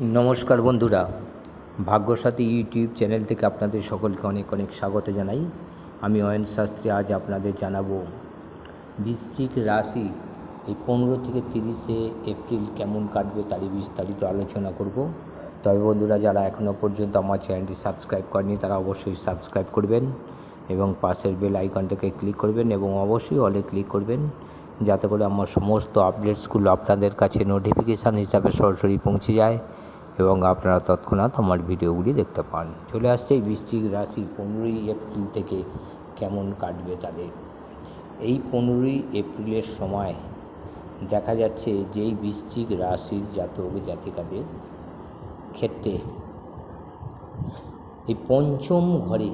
নমস্কার বন্ধুরা, ভাগ্যসাথী YouTube channel থেকে আপনাদের সকলকে অনেক অনেক স্বাগত জানাই। আমি অয়ন শাস্ত্রী, আজ আপনাদের জানাব বৃশ্চিক রাশি, এই পনেরো থেকে তিরিশে এপ্রিল কেমন কাটবে তারই বিস্তারিত আলোচনা করব। তবে বন্ধুরা, যারা এখনও পর্যন্ত আমার চ্যানেলটি সাবস্ক্রাইব করেনি তারা অবশ্যই সাবস্ক্রাইব করবেন এবং পাশের বেল আইকনটাকে ক্লিক করবেন এবং অবশ্যই অলে ক্লিক করবেন, যাতে করে আমার সমস্ত আপডেটসগুলো আপনাদের কাছে নোটিফিকেশান হিসাবে সরাসরি পৌঁছে যায়। এবং আপনারা তৎক্ষণাৎ আমার ভিডিওগুলি দেখতে পান। চলে আসছে এই বৃশ্চিক রাশি পনেরোই এপ্রিল থেকে কেমন কাটবে তাদের। এই পনেরোই এপ্রিলের সময় দেখা যাচ্ছে যেই বৃশ্চিক রাশির জাতক জাতিকাদের ক্ষেত্রে এই পঞ্চম ঘরে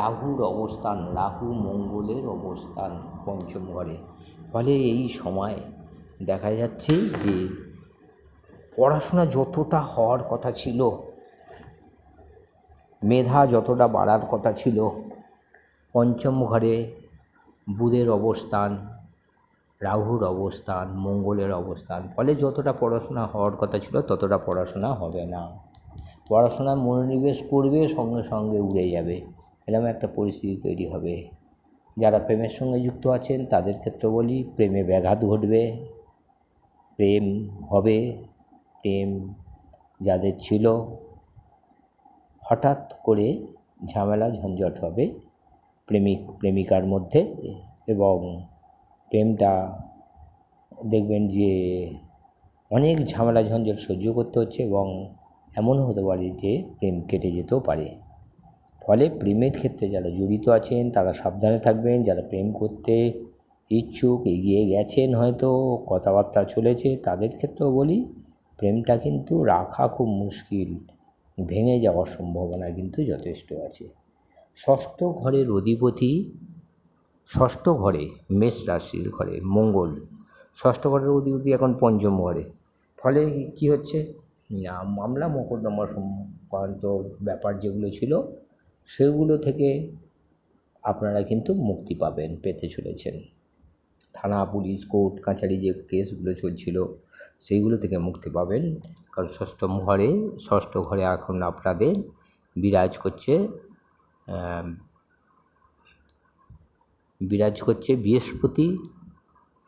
রাহুর অবস্থান, রাহু মঙ্গলের অবস্থান পঞ্চম ঘরে। ফলে এই সময় দেখা যাচ্ছে যে পড়াশোনা যতটা হওয়ার কথা ছিল, মেধা যতটা বাড়ার কথা ছিল, পঞ্চম ঘরে বুধের অবস্থান, রাহুর অবস্থান, মঙ্গলের অবস্থান, ফলে যতটা পড়াশোনা হওয়ার কথা ছিল ততটা পড়াশোনা হবে না। পড়াশোনায় মনোনিবেশ করবে, সঙ্গে সঙ্গে উড়ে যাবে। এরকম একটা পরিস্থিতি তৈরি হবে। যারা প্রেমের সঙ্গে যুক্ত আছেন, তাদের ক্ষেত্রে বলি, প্রেমে ব্যাঘাত ঘটবে, প্রেম হবে প্রেম যাদের ছিল, হঠাৎ করে ঝামেলা ঝঞ্ঝট হবে প্রেমিক, প্রেমিকার মধ্যে এবং প্রেমটা দেখবেন যে অনেক ঝামেলা ঝঞ্ঝট সহ্য করতে হচ্ছে এবং এমনও হতে পারে যে প্রেম কেটে যেতেও পারে। ফলে প্রেমের ক্ষেত্রে যারা জড়িত আছেন, তারা সাবধানে থাকবেন, যারা প্রেম করতে ইচ্ছুক, এগিয়ে গেছেন হয়তো, কথাবার্তা চলেছে, তাদের ক্ষেত্রেও বলি প্রেমটা কিন্তু রাখা খুব মুশকিল। ভেঙে যাওয়ার সম্ভাবনা কিন্তু যথেষ্ট আছে। ষষ্ঠ ঘরের অধিপতি, ষষ্ঠ ঘরে মেষ রাশির ঘরে মঙ্গল। ষষ্ঠ ঘরের অধিপতি এখন পঞ্চম ঘরে। ফলে কি হচ্ছে? মামলা মোকদ্দমা সংক্রান্ত ব্যাপার যেগুলো ছিল, সেগুলো থেকে আপনারা কিন্তু মুক্তি পাবেন, পেতে চলেছেন। থানা, পুলিশ, কোর্ট কাছারি যে কেসগুলো চলছিল সেইগুলো থেকে মুক্তি পাবেন। কারণ ষষ্ঠ ঘরে ষষ্ঠ ঘরে এখন আপনাদের বিরাজ করছে বিরাজ করছে বৃহস্পতি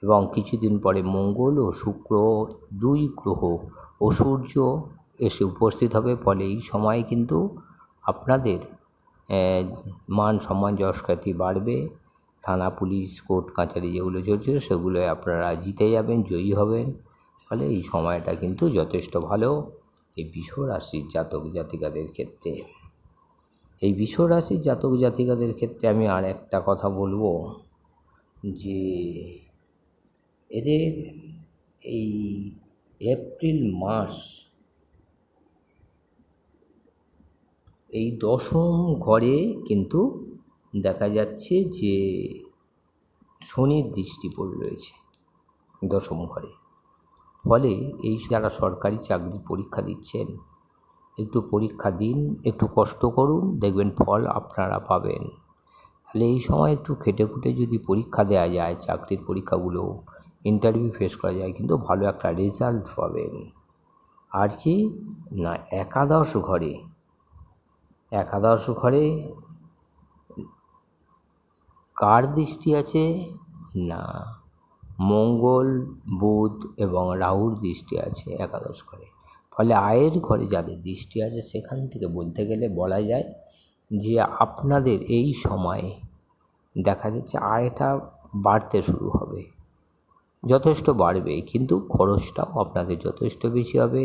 এবং কিছুদিন পরে মঙ্গল ও শুক্র দুই গ্রহ ও সূর্য এসে উপস্থিত হবে। ফলে এই সময় কিন্তু আপনাদের মান সম্মান যশখ্যাতি বাড়বে। থানা, পুলিশ, কোর্ট কাছারি যেগুলো চলছে সেগুলোয় আপনারা জিতে যাবেন, জয়ী হবেন। ফলে এই সময়টা কিন্তু যথেষ্ট ভালো। এই বিষ রাশির জাতক জাতিকাদের ক্ষেত্রে। এই বিষ রাশির জাতক জাতিকাদের ক্ষেত্রে আমি আর একটা কথা বলব যে, এদের এই এপ্রিল মাস এই দশম ঘরে কিন্তু দেখা যাচ্ছে যে শনির দৃষ্টি পড়ে রয়েছে দশম ঘরে। ফলে এই যারা সরকারি চাকরির পরীক্ষা দিচ্ছেন, একটু পরীক্ষা দিন, একটু কষ্ট করুন, দেখবেন ফল আপনারা পাবেন। তাহলে এই সময় একটু খেটে খুঁটে যদি পরীক্ষা দেওয়া যায়, চাকরির পরীক্ষাগুলো ইন্টারভিউ ফেস করা যায়, কিন্তু ভালো একটা রেজাল্ট পাবেন। আর কি? না, একাদশ ঘরে একাদশ ঘরে কার দৃষ্টি আছে? না। মঙ্গল, বুধ এবং রাহুর দৃষ্টি আছে একাদশ ঘরে। ফলে আয়ের ঘরে যাদের দৃষ্টি আছে সেখান থেকে বলতে গেলে বলা যায় যে আপনাদের এই সময়ে দেখা যাচ্ছে আয়টা বাড়তে শুরু হবে। যথেষ্ট বাড়বে, কিন্তু খরচটাও আপনাদের যথেষ্ট বেশি হবে।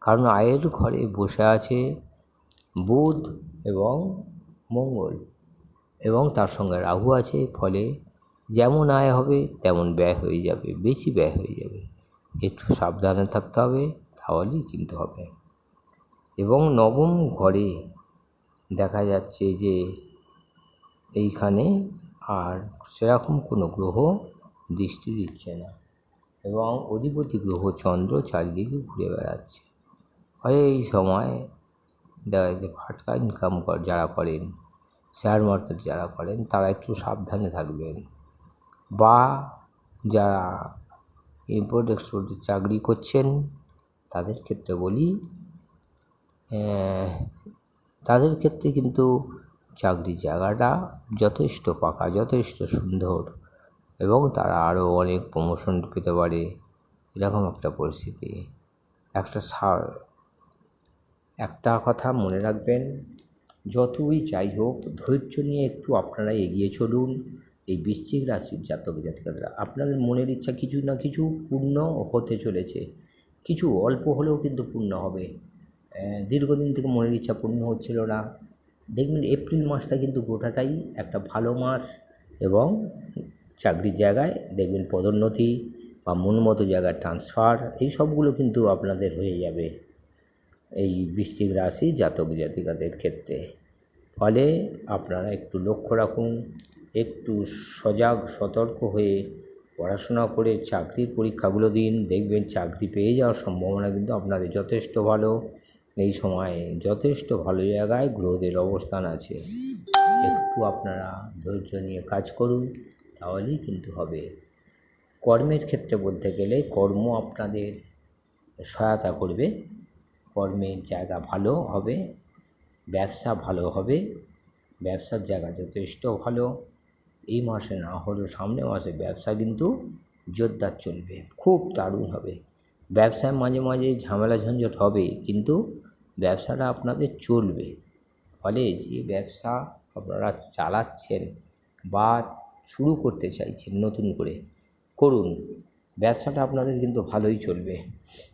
কারণ আয়ের ঘরে বসে আছে বুধ এবং মঙ্গল এবং তার সঙ্গে রাহু আছে, ফলে যেমন আয় হবে, তেমন ব্যয় হয়ে যাবে, বেশি ব্যয় হয়ে যাবে। একটু সাবধানে থাকতে হবে, তাহলেই কিনতে হবে। এবং নবম ঘরে দেখা যাচ্ছে যে এইখানে আর সেরকম কোনো গ্রহ দৃষ্টি দিচ্ছে না এবং অধিপতি গ্রহ চন্দ্র চারিদিকে ঘুরে বেড়াচ্ছে। ফলে এই সময় দেখা যাচ্ছে ফাটকা ইনকাম যারা করেন শেয়ার মার্কেট যারা করেন, তারা একটু সাবধানে থাকবেন। বা যারা ইম্পোর্ট এক্সপোর্টের চাকরি করছেন, তাদের ক্ষেত্রে বলি তাদের ক্ষেত্রে কিন্তু চাকরির জায়গাটা যথেষ্ট পাকা, যথেষ্ট সুন্দর এবং তারা আরও অনেক প্রমোশন পেতে পারে, এরকম একটা পরিস্থিতি। একটা সার একটা কথা মনে রাখবেন, যতই যাই হোক, ধৈর্য নিয়ে একটু আপনারা এগিয়ে চলুন এই বৃশ্চিক রাশির জাতক জাতিকাদের, আপনাদের মনের ইচ্ছা কিছু না কিছু পূর্ণ হতে চলেছে। কিছু অল্প হলেও কিন্তু পূর্ণ হবে। দীর্ঘদিন থেকে মনের ইচ্ছা পূর্ণ হচ্ছিল না। দেখবেন এপ্রিল মাসটা কিন্তু গোটাটাই একটা ভালো মাস এবং চাকরির জায়গায় দেখবেন পদোন্নতি বা মন মতো জায়গায় ট্রান্সফার এই সবগুলো কিন্তু আপনাদের হয়ে যাবে এই বৃশ্চিক রাশি জাতক জাতিকাদের ক্ষেত্রে। ফলে আপনারা একটু লক্ষ্য রাখুন। একটু সজাগ, সতর্ক হয়ে পড়াশোনা করে চাকরির পরীক্ষাগুলো দিন। দেখবেন চাকরি পেয়ে যাওয়ার সম্ভাবনা কিন্তু আপনাদের যথেষ্ট ভালো। এই সময়ে যথেষ্ট ভালো জায়গায় গ্রহদের অবস্থান আছে। একটু আপনারা ধৈর্য নিয়ে কাজ করুন, তাহলেই কিন্তু হবে। কর্মের ক্ষেত্রে বলতে গেলে কর্ম আপনাদের সহায়তা করবে। কর্মের জায়গা ভালো হবে, ব্যবসা ভালো হবে, ব্যবসার জায়গা যথেষ্ট ভালো। এই মাসে না হলেও সামনে মাসে ব্যবসা কিন্তু জোরদার চলবে। খুব দারুণ হবে। ব্যবসায় মাঝে মাঝে ঝামেলা ঝঞ্ঝট হবে, কিন্তু ব্যবসাটা আপনাদের চলবে। ফলে যে ব্যবসা আপনারা চালাচ্ছেন বা শুরু করতে চাইছেন নতুন করে, করুন। ব্যবসাটা আপনাদের কিন্তু ভালোই চলবে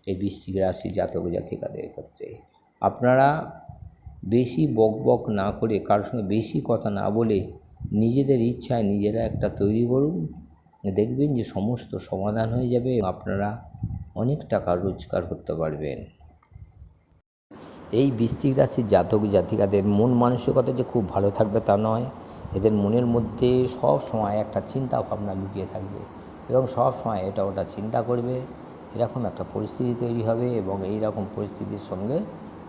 এই বৃশ্চিক রাশি জাতক জাতিকাদের ক্ষেত্রে। আপনারা বেশি বক বক না করে কারোর সঙ্গে বেশি কথা না বলে নিজেদের ইচ্ছায় নিজেরা একটা তৈরি করুন। দেখবেন যে সমস্ত সমাধান হয়ে যাবে আপনারা অনেক টাকা রোজগার করতে পারবেন। এই বৃশ্চিক রাশির জাতক জাতিকাদের মন মানসিকতা যে খুব ভালো থাকবে তা নয়। এদের মনের মধ্যে সব সময় একটা চিন্তা ভাবনা লুকিয়ে থাকবে এবং সব সময় এটা ওটা চিন্তা করবে। এরকম একটা পরিস্থিতি তৈরি হবে এবং এই রকম পরিস্থিতির সঙ্গে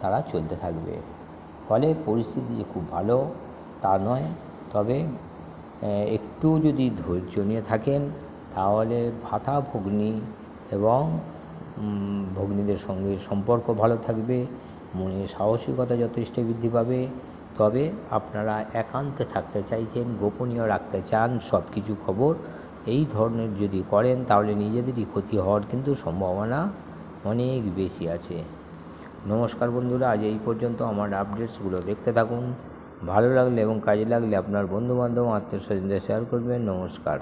তারা চলতে থাকবে। ফলে পরিস্থিতি যে খুব ভালো তা নয়। তবে একটু যদি ধৈর্য নিয়ে থাকেন, তাহলে ভাতা ভগ্নী এবং ভগ্নীদের সঙ্গে সম্পর্ক ভালো থাকবে মনের সাহসিকতা যথেষ্ট বৃদ্ধি পাবে। তবে আপনারা একান্তে থাকতে চাইছেন, গোপনীয় রাখতে চান সব কিছু খবর এই ধরনের যদি করেন, তাহলে নিজেদেরই ক্ষতি হওয়ার কিন্তু সম্ভাবনা অনেক বেশি আছে। নমস্কার বন্ধুরা, আজ এই পর্যন্ত আমার আপডেটসগুলো দেখতে থাকুন। ভালো লাগলে এবং কাজে লাগলে আপনার বন্ধুবান্ধব আত্মীয় স্বজনদের শেয়ার করবেন। নমস্কার।